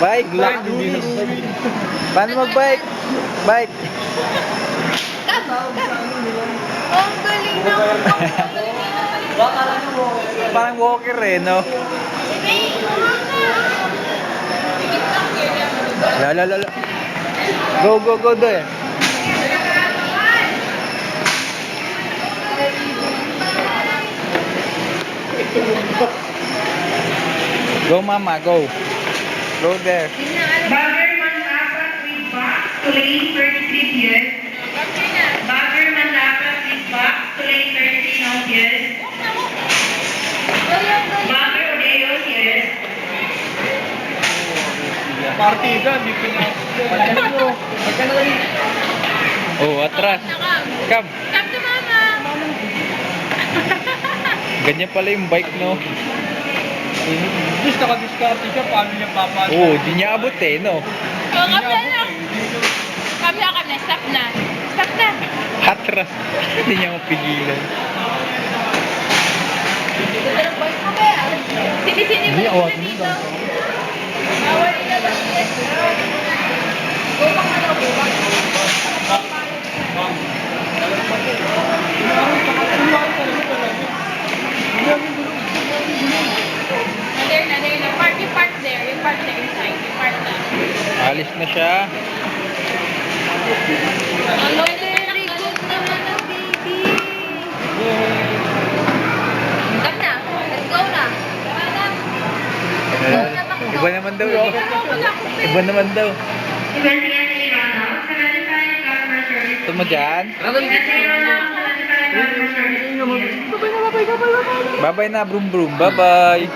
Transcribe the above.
Bike. Paano mag-bike? Bike. Oh, ang galing na. Ang galing na. Parang walker eh, no? La la la la. Go go go do eh. Go mama, go. Go there. Bagger Manlapat with box to lane 33 years. Bagger Manlapat with box to lane 33 years. Bagger Odeo years. Partida, di pina. Oh, atras. Come. Come to mama. Ganyan pala yung bike, no? Diyos, nakadiskarte ka, paano niya papasok? Oh, di niya abot eh, no? Oh, kapla na. Kapla ka na. Stop na. Stop na. Atras. Hindi niya mapigilan. Sini-sini mo na awatin mo dito. ba? Bawal nila lang. Bubak na daw, bubak. There Alis na siya. Very good naman ang baby. Come na. Let's go na. Iba naman daw. eh. Iba naman daw. Runout. 75 customer service. Ito mo dyan. Investigate runout. 75 customer service. Bye-bye na, brum brum. Bye-bye.